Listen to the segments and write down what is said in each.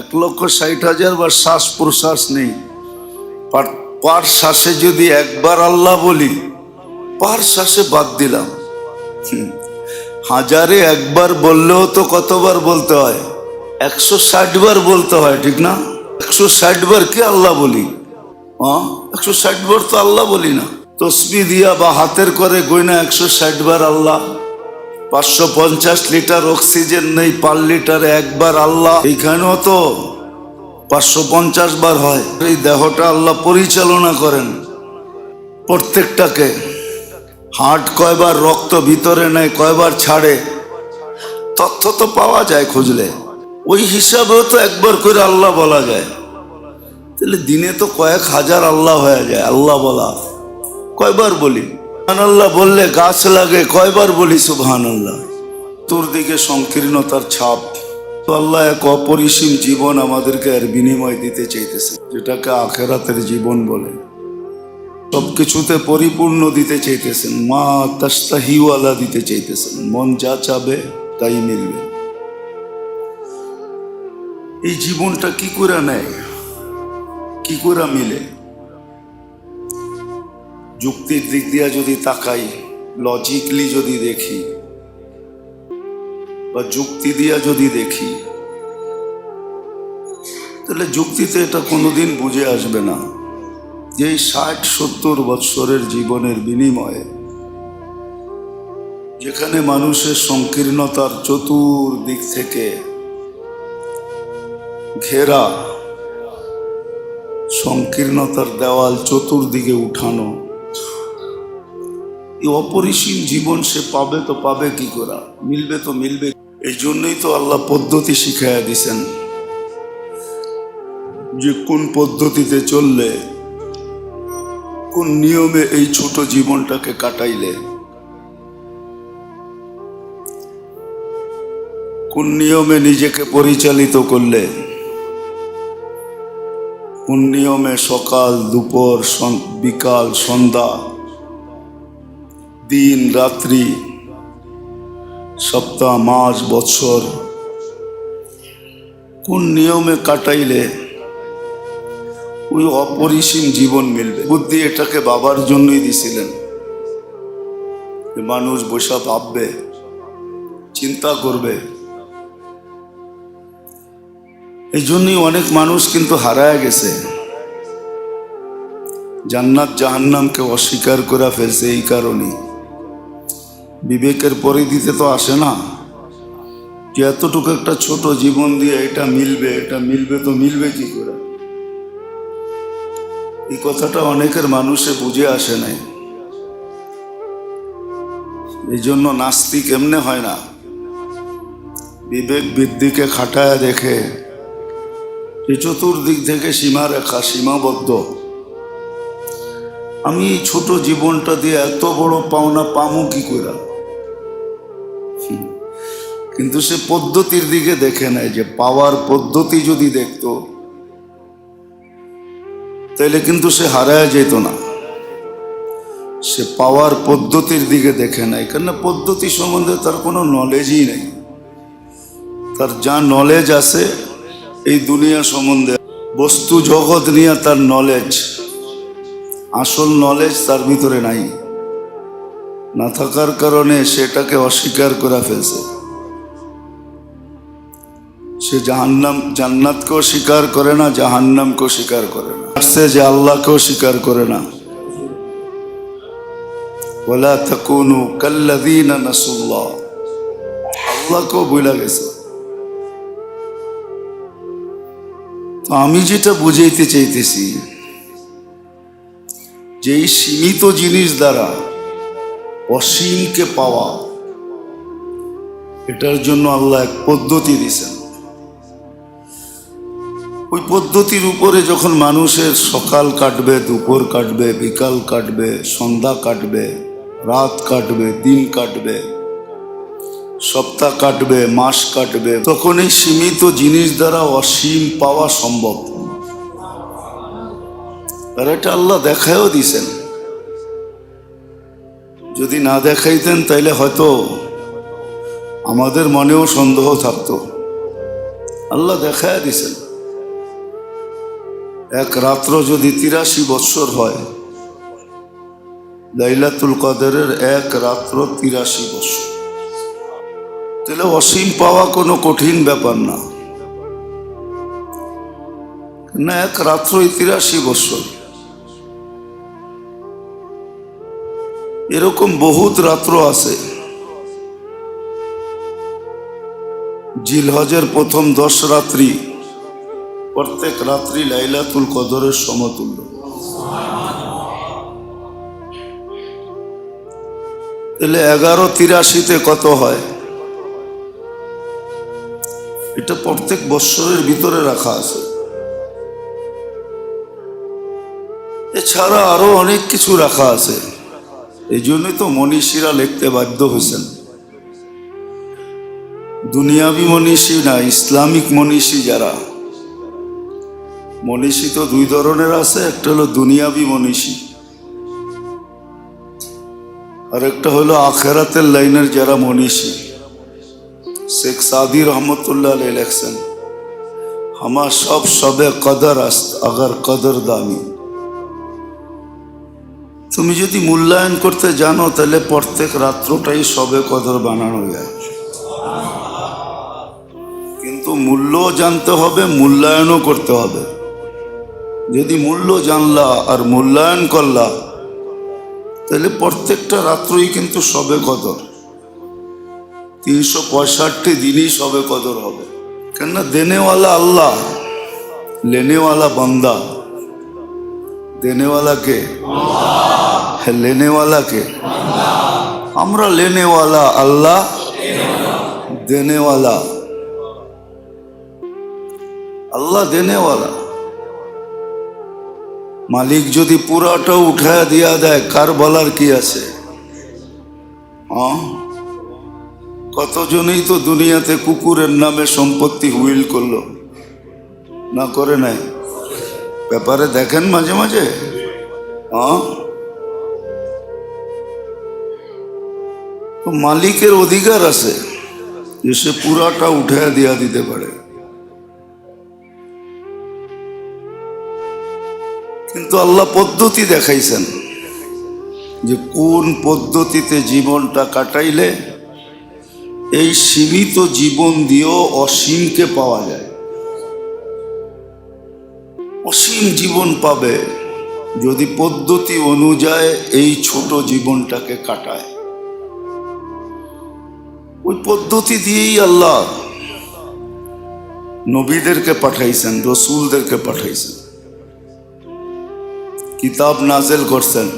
এক লক্ষ ষাট হাজার বার শ্বাস প্রশ্বাস নেই। পার পার শ্বাসে যদি একবার আল্লাহ বলি, পার শ্বাসে বাদ দিলাম। হাজারে একবার বললেও তো কতবার বলতে হয়? একশো ষাট বার বলতে হয়, ঠিক না? একশো ষাট বার কি আল্লাহ বলি? হ্যাঁ একশো ষাট বার তো আল্লাহ বলি না। তসবি দিয়া বা হাতের করে গইনা একশো ষাট বার আল্লাহ পাঁচশো পঞ্চাশ লিটার অক্সিজেন নেই পার লিটারে একবার আল্লাহ। এইখানেও তো পাঁচশো পঞ্চাশ বার হয়। এই দেহটা আল্লাহ পরিচালনা করেন প্রত্যেকটাকে। হার্ট কয়বার রক্ত ভিতরে নেয়, কয়বার ছাড়ে। তথ্য তো পাওয়া যায় খুঁজলে। ওই হিসাবেও তো একবার করে আল্লাহ বলা যায়। তাহলে দিনে তো কয়েক হাজার আল্লাহ হয়ে যায়, আল্লাহ বলা। কয়বার বলি? সুবহান আল্লাহ বললে গাছ লাগে, কয়বার বলি সুবহান আল্লাহ তোর দিকে সংকীর্ণতার ছাপ। তো আল্লাহ এক অপরিসীম জীবন আমাদেরকে বিনিময় দিতে চাইতেছে, যেটাকে আখেরাতের জীবন বলে। সব কিছুতে পরিপূর্ণ দিতে চাইতেছেন, মা তাস্তাহিওয়ালা দিতে চাইতেছেন। মন যা চাবে তাই মিলবে। এই জীবনটা কি করে নেয়? কি করে মিলে? যুক্তির দিক দিয়ে যদি তাকাই লজিকলি যদি দেখি, বা যুক্তি দিয়া যদি দেখি, তাহলে যুক্তিতে এটা কোনোদিন বুঝে আসবে না। যে ষাট, সত্তর বৎসরের জীবনের বিনিময়ে, যেখানে মানুষের সংকীর্ণতার চতুর্দিক থেকে ঘেরা সংকীর্ণতার দেওয়াল চতুর্দিকে উঠানো এই অপরিসীম জীবন সে পাবে তো পাবে কি করা? মিলবে তো মিলবে। এই জন্যই তো আল্লাহ পদ্ধতি শিখাইয়া দিছেন যে কোন পদ্ধতিতে চললে, কোন নিয়মে এই ছোট জীবনটাকে কাটাইলে, কোন নিয়মে নিজেকে পরিচালিত করলে, কোন নিয়মে সকাল, দুপুর বিকাল, সন্ধ্যা দিন, রাত্রি, সপ্তাহ, মাস, বছর, কোন নিয়মে কাটাইলে ওই অপরিসীম জীবন মিলবে? বুদ্ধি এটাকে বাবার জন্যই দিছিলেন। মানুষ বসা ভাববে, চিন্তা করবে। এই জন্যই অনেক মানুষ কিন্তু হারায় গেছে। জান্নাত জাহান্নামকে অস্বীকার করা ফেলছে এই কারণেই। বিবেকের পরিধিতে তো আসে না। যে এতটুকু একটা ছোট জীবন দিয়ে এটা মিলবে এটা মিলবে তো মিলবে কি করে? এই কথাটা অনেকের মানুষে বুঝে আসে নাই। এই জন্য নাস্তিক এমনে হয় না। বিবেক বৃদ্ধিকে খাটায় দেখে যে চতুর্দিক থেকে সীমা রেখা সীমাবদ্ধ। আমি এই ছোট জীবনটা দিয়ে এত বড় পাওনা পামু কি করে। কিন্তু সে পদ্ধতির দিকে দেখে নেয় যে পাওয়ার পদ্ধতি যদি দেখতো তাহলে কিন্তু সে হারায় যেত না। সে পাওয়ার পদ্ধতির দিকে দেখে নেয়, কেন পদ্ধতি সম্বন্ধে তার কোনো নলেজই নেই। তার যা নলেজ আছে, এই দুনিয়া সম্বন্ধে, বস্তু জগৎ নিয়ে তার নলেজ আসল নলেজ তার ভিতরে নাই। না থাকার কারণে সেটাকে অস্বীকার করা ফেলছে। সে জাহান্নাম জান্নাতকেও স্বীকার করে না, জাহান্নামকেও স্বীকার করে না। সে যে আল্লাহকেও স্বীকার করে না। ওলা তাকুনু কাল্লাযীনা নাসুল্লাহ। আল্লাহকেও ভুলা গেছে। তো আমি যেটা বুঝাইতে চাইতেছি, যে এই সীমিত জিনিস দ্বারা অসীমকে পাওয়া, এটার জন্য আল্লাহ এক পদ্ধতি দিছেন ওই পদ্ধতির উপরে যখন মানুষের সকাল কাটবে, দুপুর কাটবে, বিকাল কাটবে, সন্ধ্যা কাটবে, রাত কাটবে, দিন কাটবে, সপ্তাহ কাটবে, মাস কাটবে, তখন এই সীমিত জিনিস দ্বারা অসীম পাওয়া সম্ভব। আর এটা আল্লাহ দেখায়ও দিছেন। যদি না দেখাইতেন, তাইলে হয়তো আমাদের মনেও সন্দেহ থাকতো। আল্লাহ দেখায় দিছেন। এক রাত্র যদি তিরাশি বৎসর হয়, লাইলাতুল কদরের এক রাত্র তিরাশি বৎসর। তাহলে অসীম পাওয়া কোনো কঠিন ব্যাপার না। না, এক রাত্রই তিরাশি বৎসর। এরকম বহুত রাত্র আছে। জিলহজের প্রথম দশ রাত্রি প্রত্যেক রাত্রি লাইলাতুল কদরের সমতুল্য। তাহলে এগারো তিরাশিতে কত হয়? এটা প্রত্যেক বৎসরের ভিতরে রাখা আছে। এছাড়া আরও অনেক কিছু রাখা আছে। এই জন্যই তো মনীষীরা লিখতে বাধ্য হয়েছেন। দুনিয়াবি মনীষী না, ইসলামিক মনীষী যারা মনীষী তো দুই ধরনের আছে, একটা হলো দুনিয়াবি মনীষী, আর একটা হলো আখেরাতের লাইনের যারা মনীষী। শেখ সাদি রহমতুল্লাহ আলাই লেখছেন আমার সব সবে কদর আস্ত, আগার কদর দামি। তুমি যদি মূল্যায়ন করতে জানো, তাহলে প্রত্যেক রাত্রটাই সবে কদর বানানো যায়। কিন্তু মূল্য জানতে হবে, মূল্যায়নও করতে হবে। যদি মূল্য জানলা আর মূল্যায়ন করলা, তাহলে প্রত্যেকটা রাত্রই কিন্তু সবে কদর। তিনশো পঁয়ষট্টি দিনই সবে কদর হবে। কেননা দেনেওয়ালা আল্লাহ, লেনেওয়ালা বান্দা। দেনেওয়ালা কে? হ্যাঁ লেনেওয়ালা কে? আমরা লেনেওয়ালা আল্লাহ, দেনেওয়ালা। আল্লাহ দেনেওয়ালা। মালিক যদি পুরাটা উঠায় দিয়া দেয়, কার বলার কি আছে? কতজনেই তো দুনিয়াতে কুকুরের নামে সম্পত্তি হুইল করল, না করে নাই? ব্যাপারে দেখেন মাঝে মাঝে। মালিকের অধিকার আছে যে সে পুরাটা উঠে দিয়া দিতে পারে। কিন্তু আল্লাহ পদ্ধতি দেখাইছেন যে কোন পদ্ধতিতে জীবনটা কাটাইলে এই সীমিত জীবন দিয়েও অসীমকে পাওয়া যায়। অসীম জীবন পাবে যদি পদ্ধতি অনুযায়ী এই ছোট জীবনটাকে কাটায়। ওই পদ্ধতি দিয়েই আল্লাহ নবীদেরকে পাঠাইছেন, রসুলদেরকে পাঠাইছেন। কিতাব নাজেল করছেন।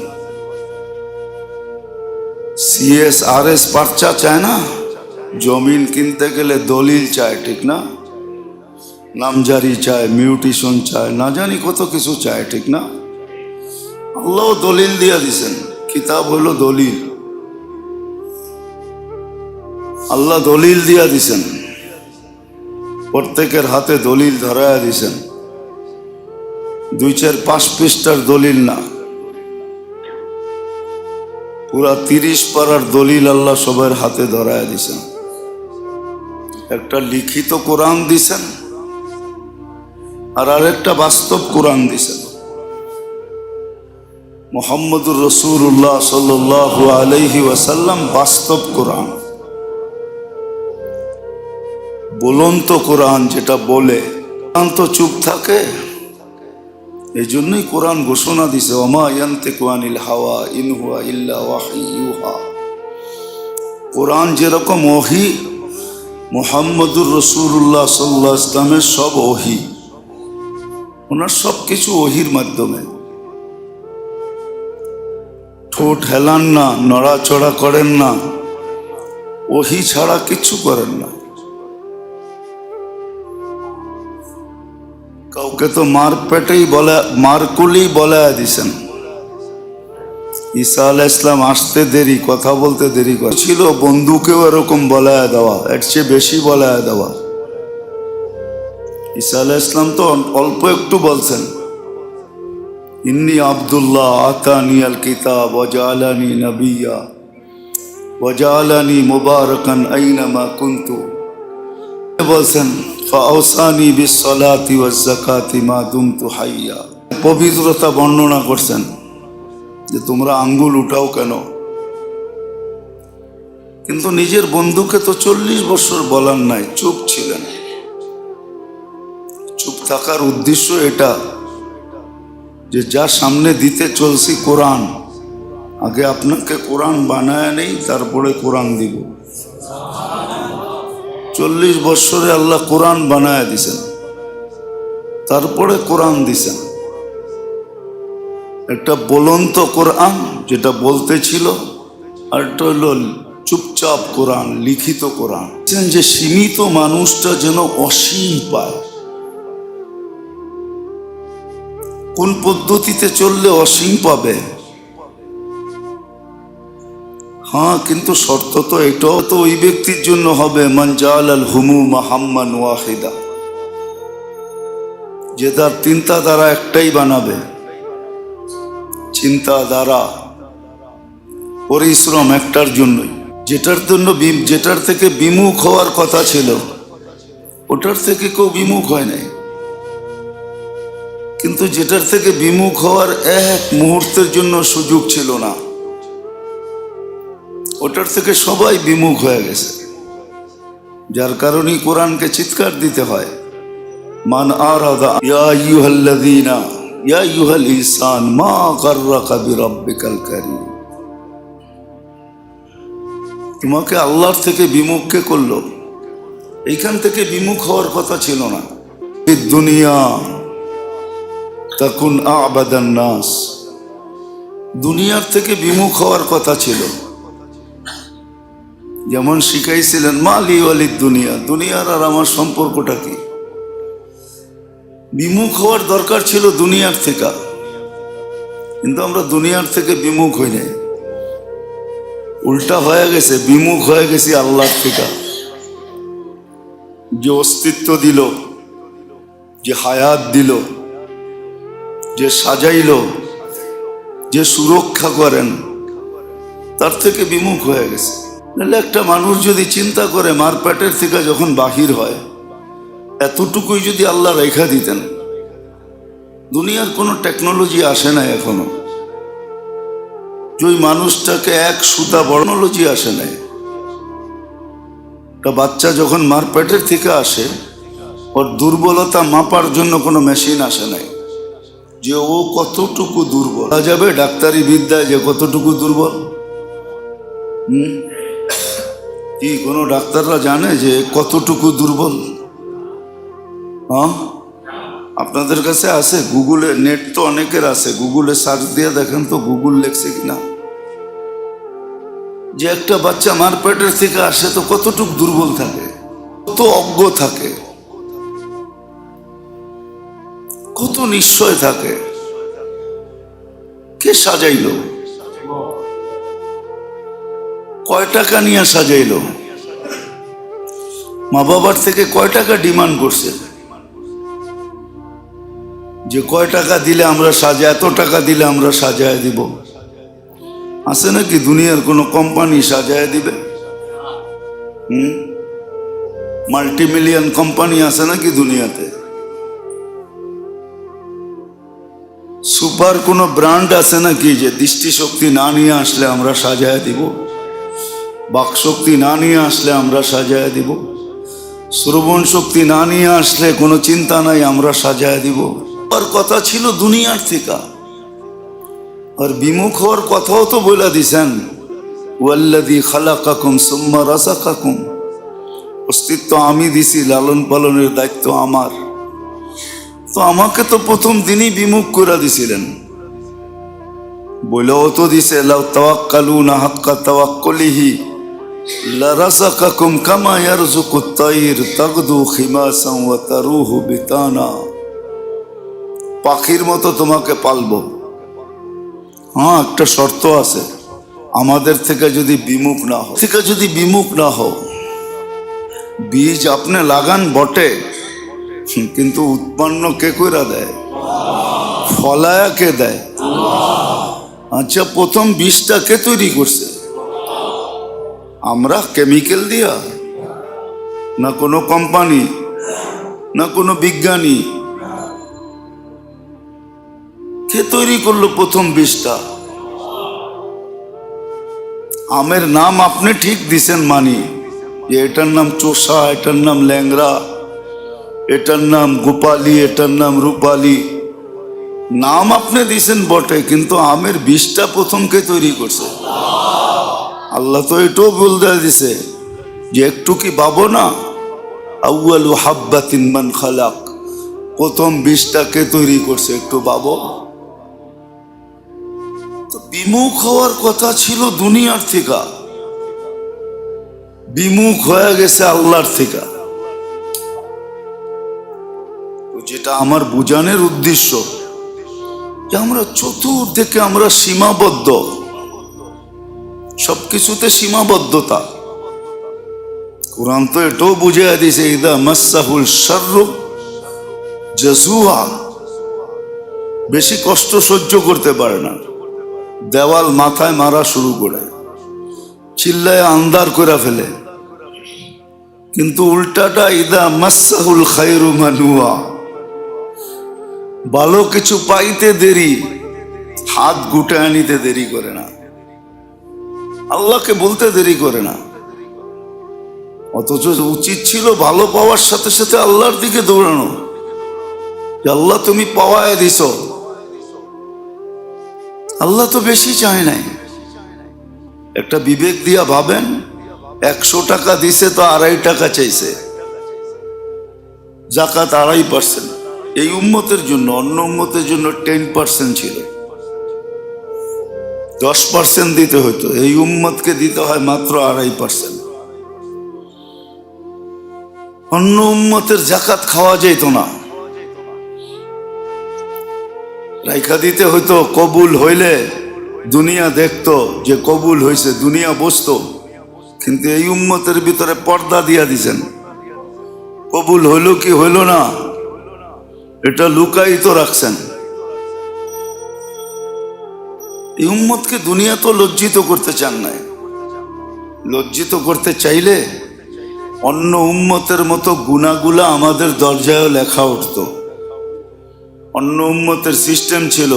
সিএস আর এস পার্চা চায় না? জমিন কিনতে গেলে দলিল চায়, ঠিক না? নামজারি চায়, মিউটিশন চায়, না জানি কত কিছু চায়, ঠিক না? আল্লাহ দলিল দিয়া দিছেন, কিতাব হলো দলিল। আল্লাহ দলিল দিয়া দিছেন। প্রত্যেকের হাতে দলিল ধরায়া দিছেন। দুই চার পাঁচ পৃষ্ঠার দলিল না। পুরা তিরিশ পারার দলিল আল্লাহ সবার হাতে ধরায়া দিছেন। একটা লিখিত কোরআন দিছেন, আর আরেকটা বাস্তব কোরআন দিছেন। মোহাম্মদুর রসুল্লাহ সাল্লাহ আলহি ওয়াসাল্লাম বাস্তব কোরআন। বলন্ত কোরআন যেটা বলে, কোরআন তো চুপ থাকে এই জন্যই কোরআন ঘোষণা দিছে ইয়ান্তে কোয়ানিল হাওয়া ইনহুয়া ইল্লা কোরআন যেরকম ওহি, মোহাম্মদুর রসুল্লাহ সাল্লাহ ইসলামের সব ওহি। ওনার সব কিছু ওহির মাধ্যমে। ঠোঁট হেলান না, নড়াচড়া করেন না, ওহি ছাড়া কিছু করেন না। কাউকে তো মার পেটেই বলে, মারকুলেই বলে দিছেন। ঈসা আলাহ ইসলাম আসতে দেরি, কথা বলতে দেরি করে। ছিল বন্ধুকেও এরকম বলা দেওয়া, এর চেয়ে বেশি বলা দেওয়া। ঈসা আলাহ ইসলাম তো অল্প একটু বলছেন। ইন্নি আবদুল্লাহ আতানি আল কিতাব ওয়াজালানি নবিয়া ওয়াজালানি মুবারকান আইনামা কুনতু। বলছেন ফাউসানি হাইয়া। পবিত্রতা বর্ণনা করছেন যে তোমরা আঙ্গুল উঠাও কেন? কিন্তু নিজের বন্ধুকে তো চল্লিশ বছর বলার নাই, চুপ ছিলেন। চুপ থাকার উদ্দেশ্য এটা যে যা সামনে দিতে চলছি কোরআন, আগে আপনাকে কোরআন বানায় নেই, তারপরে কোরআন দিব। চল্লিশ বৎসরে আল্লাহ কোরআন বানায় দিছেন। তারপরে কোরআন দিছেন। একটা বলন্ত কোরআন যেটা বলতে ছিল, আর একটা চুপচাপ কোরআন, লিখিত কোরআন। যে সীমিত মানুষটা যেন অসীম পায়। কোন পদ্ধতিতে চললে অসীম পাবে? হ্যাঁ কিন্তু শর্ত তো এটাও তো ওই ব্যক্তির জন্য হবে মঞ্জাল আল হুমু মাহাম্মান ওয়াহিদা। যে তার চিন্তা দ্বারা একটাই বানাবে। চিন্তা দ্বারা পরিশ্রম একটার জন্যই। যেটার জন্য যেটার থেকে বিমুখ হওয়ার কথা ছিল, ওটার থেকে কেউ বিমুখ হয় নাই। কিন্তু যেটার থেকে বিমুখ হওয়ার এক মুহূর্তের জন্য সুযোগ ছিল না। ওটার থেকে সবাই বিমুখ হয়ে গেছে। যার কারণেই কোরআনকে চিৎকার দিতে হয়। মান আরাদা, ইয়া ইয়া মা তোমাকে আল্লাহর থেকে বিমুখ কে করল? এইখান থেকে বিমুখ হওয়ার কথা ছিল না। দুনিয়া তখন আবাদান নাস দুনিয়ার থেকে বিমুখ হওয়ার কথা ছিল। যেমন শিখাইছিলেন মালি ওয়ালিদ দুনিয়া, দুনিয়ার আর আমার সম্পর্কটা কি? বিমুখ হওয়ার দরকার ছিল দুনিয়ার থেকে। কিন্তু আমরা দুনিয়ার থেকে বিমুখ হই নাই। উল্টা হয়ে গেছে, বিমুখ হয়ে গেছি আল্লাহর থেকে। যে অস্তিত্ব দিল, যে হায়াত দিল, যে সাজাইল, যে সুরক্ষা করেন, তার থেকে বিমুখ হয়ে গেছে। নাহলে একটা মানুষ যদি চিন্তা করে, মার পেটের থেকে যখন বাহির হয়, এতটুকুই যদি আল্লাহ রেখা দিতেন। দুনিয়ার কোনো টেকনোলজি আসে না এখনও। যে ওই মানুষটাকে এক সুতা বর্ণোলজি আসে নাই। একটা বাচ্চা যখন মার পেটের থেকে আসে, ওর দুর্বলতা মাপার জন্য কোনো মেশিন আসে নাই। যে ও কতটুকু দুর্বল। যাবে ডাক্তারি বিদ্যায় যে কতটুকু দুর্বল। হুম? কি কোনো ডাক্তাররা জানে যে কতটুকু দুর্বল? হ্যাঁ? আপনাদের কাছে আছে? গুগলে নেট তো অনেকের আছে। গুগলে সার্চ দিয়ে দেখেন তো গুগল লেখছে কিনা যে একটা বাচ্চা মার পেটের থেকে আসে তো কতটুক দুর্বল থাকে? কত অজ্ঞ থাকে? কত নিশ্চয় থাকে? কে সাজাইলো? কয় টাকা নিয়ে সাজাইলো? মা বাবার থেকে কয় টাকা ডিমান্ড করছে? যে কয় টাকা দিলে আমরা সাজা এত টাকা দিলে আমরা সাজায় দিব। আছে নাকি দুনিয়ার কোনো কোম্পানি সাজায় দিবে? হুম? মাল্টি মিলিয়ন কোম্পানি আছে নাকি দুনিয়াতে? সুপার কোনো ব্র্যান্ড আছে নাকি যে দৃষ্টিশক্তি না নিয়ে আসলে আমরা সাজায় দিব? বাকশক্তি না নিয়ে আসলে আমরা সাজায় দিব। শ্রবণ শক্তি না নিয়ে আসলে কোনো চিন্তা নাই, আমরা সাজায় দিব। আর কথা ছিল দুনিয়ার থেকে। আর বিমুখ হওয়ার কথাও তো বলে দিছেন। ওয়াল্লাদি খালাকাকুম সুম্মা রাসাকাকুম। অস্তিত্ব আমি দিছি, লালন পালনের দায়িত্ব আমার। তো আমাকে তো প্রথম দিনই বিমুখ করে দিছিলেন। বলেও তো দিছে, লাউ তাওয়াক্কালু না হাক্কা তাওয়াক্কুলিহি। কামা ইয়ারযুকু আত-তায়র তাগদু খিমাসান ওয়া তারুহু বিতানা পাখির মতো তোমাকে পালবো। হ্যাঁ একটা শর্ত আছে। আমাদের থেকে যদি বিমুখ না হও, থেকে যদি বিমুখ না হও, বীজ আপনি লাগান বটে, কিন্তু উৎপন্ন কে কইরা দেয়? ফলায়া কে দেয়? আচ্ছা প্রথম বীজটা কে তৈরি করছে? আমরা কেমিক্যাল দিয়া, না কোনো কোম্পানি না কোনো বিজ্ঞানী, কে তৈরি করল প্রথম বীজটা আমের নাম আপনি ঠিক দিছেন, মানি। যে এটার নাম চোষা, এটার নাম ল্যাংরা এটার নাম গোপালি, এটার নাম রূপালি। নাম আপনি দিছেন বটে, কিন্তু আমের বীজটা প্রথমকে তৈরি করছে? আল্লাহ তো এটাও বলতে দিছে যে একটু কি পাবো না? আউয়ালু হাব্বাতিন মান খালাক। প্রথম বীজটা কে তৈরি করছে একটু পাবো বিমুখ হওয়ার কথা ছিল দুনিয়ার থেকে। বিমুখ হয়ে গেছে আল্লাহর থেকে। যেটা আমার বুঝানোর উদ্দেশ্য যে আমরা চতুর্দিকে আমরা সীমাবদ্ধ। সবকিছুতে সীমাবদ্ধতা। কোরআন তো এটাও বুঝে দিছে ইদা মাসাহুল সর্র বেশি কষ্ট সহ্য করতে পারে না। দেওয়াল মাথায় মারা শুরু করে, চিল্লায় আন্দার করে ফেলে। কিন্তু উল্টাটা, ইদা মাসাহুল খাইরু মানুয়া। ভালো কিছু পাইতে দেরি, হাত গুটে আনিতে দেরি করে না। আল্লাহকে বলতে দেরি করে না। অথচ উচিত ছিল ভালো পাওয়ার সাথে সাথে আল্লাহর দিকে দৌড়ানো। আল্লাহ তুমি পাওয়ায় দিছ। আল্লাহ তো বেশি চায় নাই। একটা বিবেক দিয়া ভাবেন, একশো টাকা দিছে তো আড়াই টাকা চাইছে। জাকাত আড়াই পার্সেন্ট। এই উম্মতের জন্য, অন্য উম্মতের জন্য টেন পার্সেন্ট ছিল। দশ পার্সেন্ট দিতে হতো এই উম্মতকে দিতে হয় মাত্র আড়াই পার্সেন্ট অন্য উম্মতের জাকাত খাওয়া যেত না। রাইখা দিতে হইতো, কবুল হইলে দুনিয়া দেখতো যে কবুল হয়েছে দুনিয়া বসতো কিন্তু এই উম্মতের ভিতরে পর্দা দিয়া দিছেন। কবুল হইল কি হইল না, এটা লুকায়িত রাখছেন। এই উম্মতকে দুনিয়া তো লজ্জিত করতে চান নাই। লজ্জিত করতে চাইলে অন্য উম্মতের মতো গুণাগুলা আমাদের দরজায়ও লেখা উঠতো। অন্য উম্মতের সিস্টেম ছিল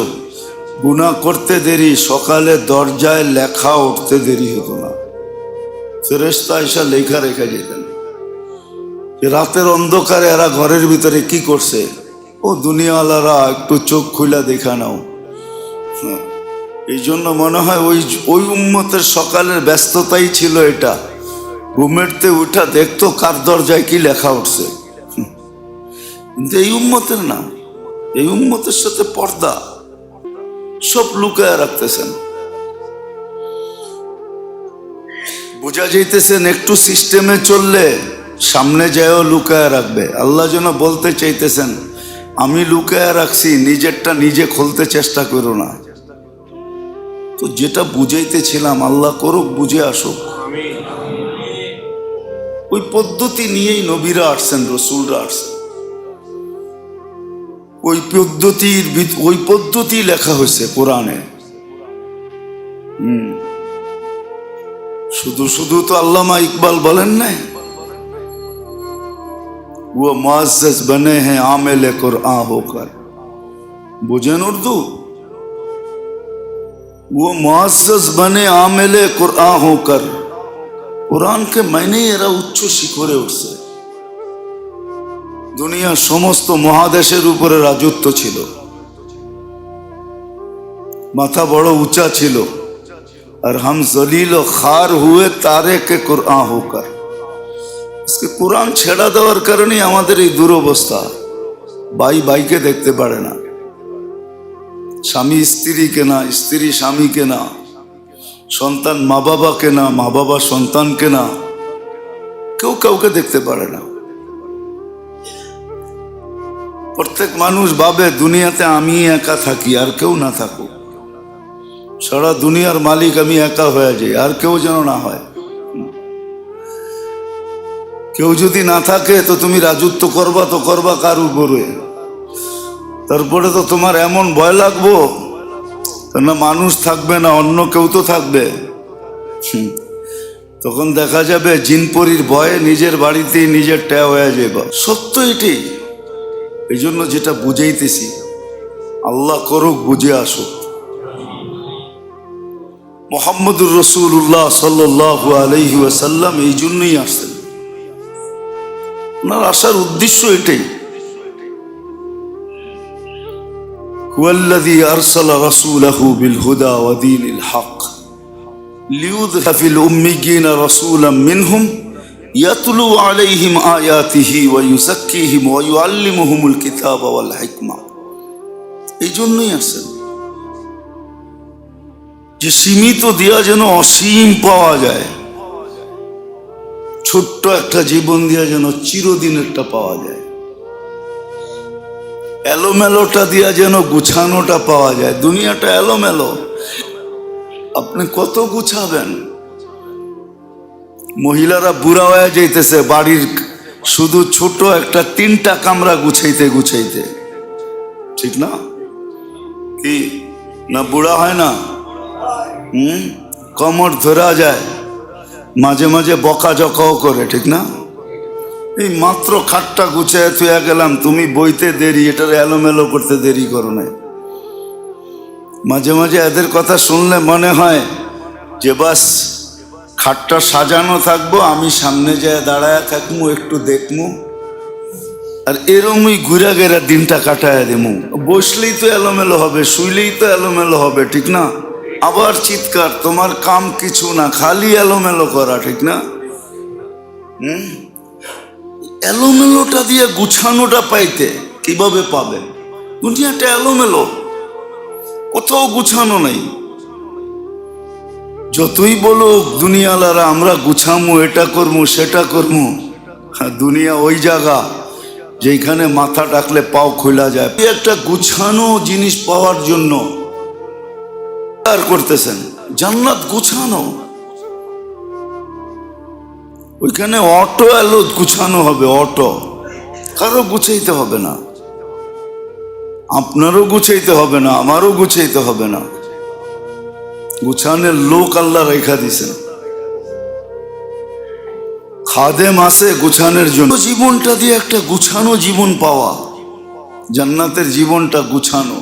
গুণা করতে দেরি সকালে দরজায় লেখা উঠতে দেরি হতো না। ফেরেস্তা এসা লেখা রেখে যেতেন। রাতের অন্ধকারে এরা ঘরের ভিতরে কি করছে? ও দুনিয়াওয়ালারা একটু চোখ খুলে দেখা নাও। হ্যাঁ, এই জন্য মনে হয় ওই ওই উম্মতের সকালের ব্যস্ততাই ছিল এটা। ঘুমেরতে উঠা দেখতো কার দরজায় কি লেখা উঠছে। কিন্তু এই উম্মতের না। এই উম্মতের সাথে পর্দা। সব লুকায় রাখতেছেন। বোঝা যাইতেছেন একটু সিস্টেমে চললে সামনে যায়ও লুকায় রাখবে। আল্লাহ যেন বলতে চাইতেছেন, আমি লুকায় রাখছি, নিজেরটা নিজে খুলতে চেষ্টা করো না। তো যেটা বুঝাইতেছিলাম আল্লাহ করুক বুঝে আসুক ওই পদ্ধতি নিয়েই নবীরা আসছেন রসুলরা আসছেন ওই পদ্ধতির ভিত- ওই পদ্ধতি লেখা হয়েছে কোরআনে হুম। শুধু শুধু তো আল্লামা ইকবাল বলেন নাই वो मुआज़ बने हैं आमिल कुरआन होकर बुझेन उर्दू वो मुआज़ बने आमिल कुरआन होकर কোরআনকে মাইনেই এরা উচ্চ শিখরে উঠছে দুনিয়ার সমস্ত মহাদেশের উপরে রাজত্ব ছিল মাথা বড় উঁচা ছিল আর হাম জলিল ও খার হুয়ে তারে কে কোরআন হোকার আজকে কোরআন ছেড়া দেওয়ার কারণেই আমাদের এই দুরবস্থা ভাই ভাইকে দেখতে পারে না স্বামী স্ত্রীকে না স্ত্রী স্বামীকে না সন্তান মা বাবাকে না মা বাবা সন্তানকে না কেউ কাউকে দেখতে পারে না। প্রত্যেক মানুষ ভাবে, দুনিয়াতে আমি একা থাকি, আর কেউ না থাকুক। সারা দুনিয়ার মালিক আমি একা হয়ে যাই, আর কেউ যেন না হয়। কেউ যদি না থাকে, তো তুমি রাজত্ব করবা, তো করবা কার উপরে? তারপরে তো তোমার এমন ভয় লাগবো। না মানুষ থাকবে না, অন্য কেউ তো থাকবে। তখন দেখা যাবে জিনপরির ভয়ে নিজের বাড়িতেই নিজের ট্যা হয়ে যাবে সত্য এটি। এই জন্য যেটা বুঝাইতেছি, আল্লাহ করুক বুঝে আসুক। মোহাম্মদুর রসুল্লাহ সাল্লাহ আলহি ওয়াসাল্লাম এই জন্যই আসছেন। ওনার আসার উদ্দেশ্য এটাই। هو الذي أرسل رسوله بالهدى ودين الحق ليظهر في الأميين رسولا منهم يتلو عليهم آياته ويزكيهم ويعلمهم الكتاب والحكمة এই জন্যই আসেন যে সীমিত দেওয়া যেন অসীম পাওয়া যায় ছোট্ট একটা জীবন দেওয়া যেন চিরদিনেরটা পাওয়া যায় এলোমেলোটা দিয়া যেন গুছানোটা পাওয়া যায়। দুনিয়াটা এলোমেলো। আপনি কত গুছাবেন? মহিলারা বুড়া হয়ে যাইতেছে, বাড়ির শুধু ছোট একটা তিনটা কামরা গুছাইতে গুছাইতে। ঠিক না? কি? না বুড়া হয় না? হুম? কমর ধরা যায়। মাঝে মাঝে বকা জকাও করে, ঠিক না? এই মাত্র খাটটা গুছায় তুই গেলাম, তুমি বইতে দেরি, এটার এলোমেলো করতে দেরি করো না মাঝে মাঝে এদের কথা শুনলে মনে হয়, যে বাস খাটটা সাজানো থাকব, আমি সামনে যায় দাঁড়ায় থাকব একটু দেখব আর এরমই ঘুরা গেরা দিনটা কাটায় দেবো বসলেই তো এলোমেলো হবে, শুইলেই তো এলোমেলো হবে, ঠিক না? আবার চিৎকার, তোমার কাম কিছু না, খালি এলোমেলো করা, ঠিক না? হুম? এলোমেলোটা দিয়ে গুছানোটা পাইতে কীভাবে পাবেন দুনিয়াটা এলোমেলো। কোথাও গুছানো নেই। যতই বলো দুনিয়ালারা আমরা গুছামো এটা করমু সেটা করমু। হ্যাঁ, দুনিয়া ওই জায়গা যেখানে মাথা ডাকলে পাও খোলা যায়। একটা গুছানো জিনিস পাওয়ার জন্য করতেছেন। জান্নাত গুছানো। ওইখানে অটো এলো গুছানো হবে অটো কারও গুছাইতে হবে না। আপনারও গুছাইতে হবে না, আমারও গুছাইতে হবে না। গুছানের লোক আল্লাহ রেখা দিছেন। খাদেম আছে গুছানের জন্য। জীবনটা দিয়ে একটা গুছানো জীবন পাওয়া। জান্নাতের জীবনটা গুছানো।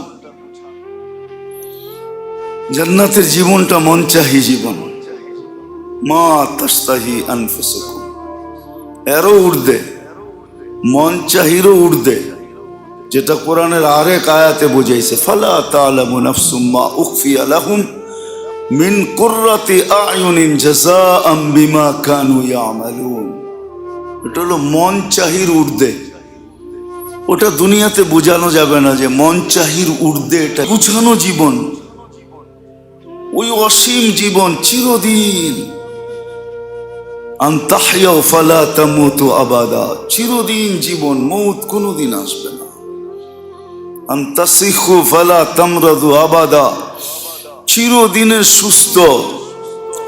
জান্নাতের জীবনটা মন চাহি জীবন। মা তাস্তাহি আনফুসুকুম। এরও উর্দে, মন চাহিরও উর্দে, যেটা কোরআনের আরেক আয়াতে বুঝাইছে, ফালা মিন এটা হলো মন চাহির উর্দে। ওটা দুনিয়াতে বোঝানো যাবে না যে মন চাহির উর্দে এটা। গুছানো জীবন, ওই অসীম জীবন, চিরদিন আবাদা। চিরদিন জীবন, মৌত কোনোদিন আসবে না। আবাদা। চিরদিনের সুস্থ,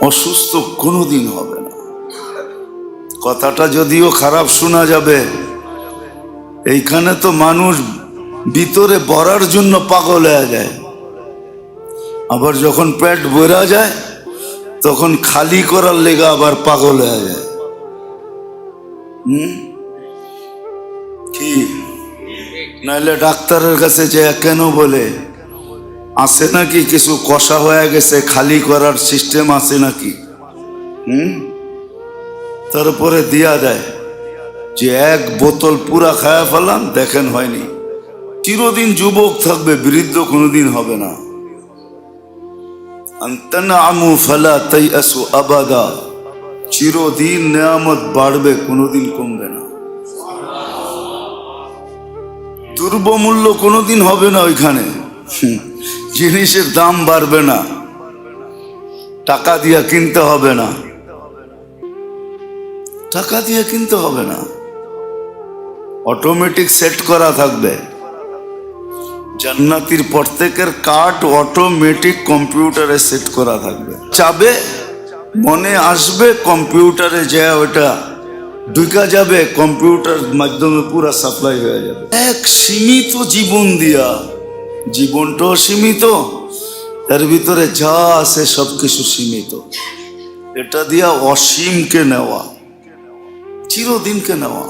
অসুস্থ কোনোদিন হবে না। কথাটা যদিও খারাপ শোনা যাবে, এইখানে তো মানুষ ভিতরে ভরার জন্য পাগল হয়ে যায়। আবার যখন পেট ভরা যায় তখন খালি করার লেগে আবার পাগল হয়ে যায়। হুম? কি? নাহলে ডাক্তারের কাছে যে কেন বলে? আছে নাকি কিছু কষা হয়ে গেছে, খালি করার সিস্টেম আছে নাকি? হুম? তারপরে দিয়া দেয় যে এক বোতল পুরা খায়া ফেলাম, দেখেন হয়নি। চিরদিন যুবক থাকবে, বৃদ্ধ কোনোদিন হবে না। আবাদা চিরদিন নেয়ামত বাড়বে, কোনোদিন কমবে না। দুর্বমূল্য কোনোদিন হবে না ওইখানে। জিনিসের দাম বাড়বে না। টাকা দিয়া কিনতে হবে না। টাকা দিয়ে কিনতে হবে না। অটোমেটিক সেট করা থাকবে। জান্নাতির প্রত্যেকের কার্ড অটোমেটিক কম্পিউটারে সেট করা থাকবে। চাবে মনে আসবে কম্পিউটারে যে ওটা ঢুকা যাবে কম্পিউটার মাধ্যমে পুরা সাপ্লাই হয়ে যাবে। এক সীমিত জীবন দিয়া, জীবনটাও সীমিত এর ভিতরে যা আছে সব কিছু সীমিত। এটা দিয়া অসীমকে নেওয়া, চিরদিনকে নেওয়া,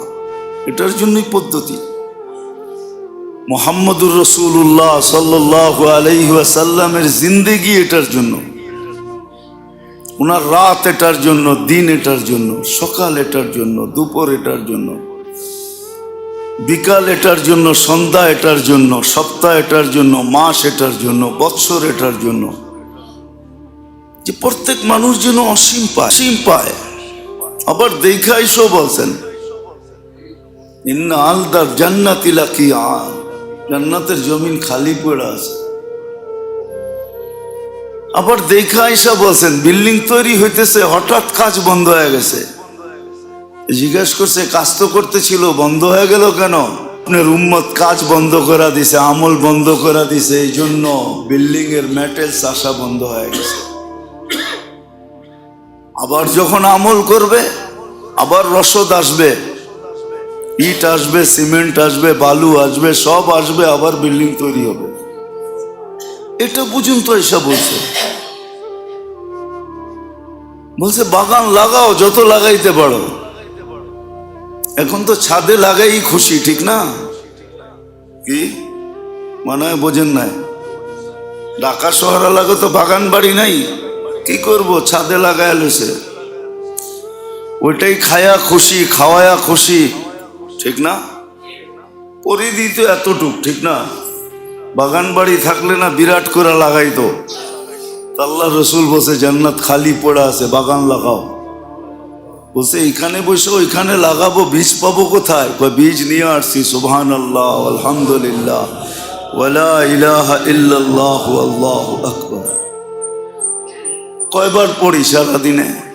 এটার জন্যই পদ্ধতি। মোহাম্মদুর রসুল্লাহ সাল্লাহ আলাইসাল্লামের জিন্দেগি এটার জন্য। ওনার রাত এটার জন্য, দিন এটার জন্য, সকাল এটার জন্য, দুপুর এটার জন্য, বিকাল এটার জন্য, সন্ধ্যা এটার জন্য, সপ্তাহ এটার জন্য, মাস এটার জন্য বৎসর এটার জন্য। যে প্রত্যেক মানুষ যেন অসীম পায়। অসীম পায়। আবার দেখা এসো বলছেন, ইন্না আলদার জান্নাতি লাকি আন জান্নাতের জমিন খালি পড়ে আছে। আবার দেখা এসা বলছেন, বিল্ডিং তৈরি হইতেছে, হঠাৎ কাজ বন্ধ হয়ে গেছে। জিজ্ঞেস করছে, কাজ তো করতেছিল, বন্ধ হয়ে গেল কেন? আপনার উম্মত কাজ বন্ধ করা দিছে, আমল বন্ধ করা দিছে, এই জন্য বিল্ডিং এর ম্যাটেলস আসা বন্ধ হয়ে গেছে। আবার যখন আমল করবে, আবার রসদ আসবে। ইট আসবে, সিমেন্ট আসবে, বালু আসবে, সব আসবে, আবার বিল্ডিং তৈরি হবে। এটা বুঝুন তো এসব বলছে। বলছে, বাগান লাগাও, যত লাগাইতে পারো। এখন তো ছাদে লাগাই খুশি, ঠিক না? কি? মনে হয় বোঝেন নাই। ঢাকা শহর এলাকা তো বাগান বাড়ি নাই। কি করব, ছাদে লাগায় লইছে ওইটাই খায়া খুশি, খাওয়ায়া খুশি। ঠিক না? পরিধি তো এতটুক, ঠিক না? বাগান বাড়ি থাকলে না বিরাট করে লাগাইতো। আল্লাহ রসুল বসে জান্নাত খালি পড়ে আছে, বাগান লাগাও। বলছে, এইখানে বসে ওইখানে লাগাবো, বীজ পাবো কোথায়? বীজ নিয়ে আসছি সুবহান আল্লাহ আলহামদুলিল্লাহ। ওয়ালা ইলাহা ইল্লাল্লাহু, আল্লাহু আকবার। কয়বার পড়ি সারাদিনে?